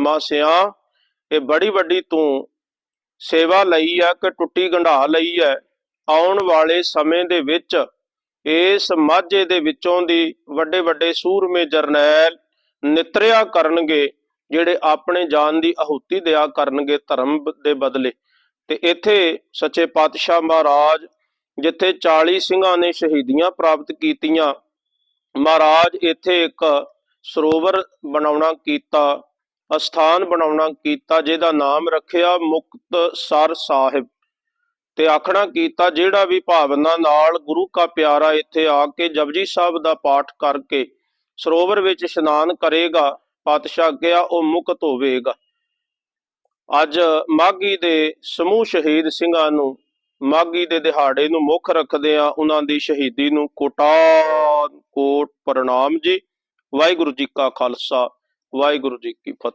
ਮਾਸਿਆ ਇਹ ਬੜੀ ਵੱਡੀ ਤੂੰ ਸੇਵਾ ਲਈ ਆ ਕਿ ਟੁੱਟੀ ਗੰਢਾ ਲਈ ਹੈ ਆਉਣ ਵਾਲੇ ਸਮੇਂ ਦੇ ਵਿੱਚ, ਇਸ ਮਾਝੇ ਦੇ ਵਿੱਚੋਂ ਦੀ ਵੱਡੇ ਵੱਡੇ ਸੂਰਮੇ ਜਰਨੈਲ ਨਿਤਰਿਆ ਕਰਨਗੇ, ਜਿਹੜੇ ਆਪਣੇ ਜਾਨ ਦੀ ਆਹੂਤੀ ਦਿਆ ਕਰਨਗੇ ਧਰਮ ਦੇ ਬਦਲੇ। ਤੇ ਇੱਥੇ ਸੱਚੇ ਪਾਤਸ਼ਾਹ ਮਹਾਰਾਜ, ਜਿੱਥੇ 40 ਸਿੰਘਾਂ ਨੇ ਸ਼ਹੀਦੀਆਂ ਪ੍ਰਾਪਤ ਕੀਤੀਆਂ, ਮਹਾਰਾਜ ਇੱਥੇ ਇੱਕ ਸਰੋਵਰ ਬਣਾਉਣਾ ਕੀਤਾ। ਅਸਥਾਨ ਬਣਾਉਣਾ ਕੀਤਾ, ਜਿਹਦਾ ਨਾਮ ਰੱਖਿਆ ਮੁਕਤ ਸਰ ਸਾਹਿਬ ਤੇ ਆਖਣਾ ਕੀਤਾ, ਜਿਹੜਾ ਵੀ ਭਾਵਨਾ ਨਾਲ ਗੁਰੂ ਕਾ ਪਿਆਰਾ ਇੱਥੇ ਆ ਕੇ ਜਪਜੀ ਸਾਹਿਬ ਦਾ ਪਾਠ ਕਰਕੇ ਸਰੋਵਰ ਵਿੱਚ ਇਸ਼ਨਾਨ ਕਰੇਗਾ, ਪਾਤਸ਼ਾਹ ਕਿਹਾ ਉਹ ਮੁਕਤ ਹੋਵੇਗਾ। ਅੱਜ ਮਾਗੀ ਦੇ ਸਮੂਹ ਸ਼ਹੀਦ ਸਿੰਘਾਂ ਨੂੰ ਮਾਗੀ ਦੇ ਦਿਹਾੜੇ ਨੂੰ ਮੁੱਖ ਰੱਖਦੇ ਆ ਉਹਨਾਂ ਦੀ ਸ਼ਹੀਦੀ ਨੂੰ ਕੋਟਾਨ ਕੋਟ ਪ੍ਰਣਾਮ ਜੀ। ਵਾਹਿਗੁਰੂ ਜੀ ਕਾ ਖਾਲਸਾ, ਵਾਹਿਗੁਰੂ ਜੀ ਕੀ ਫਤਿਹ।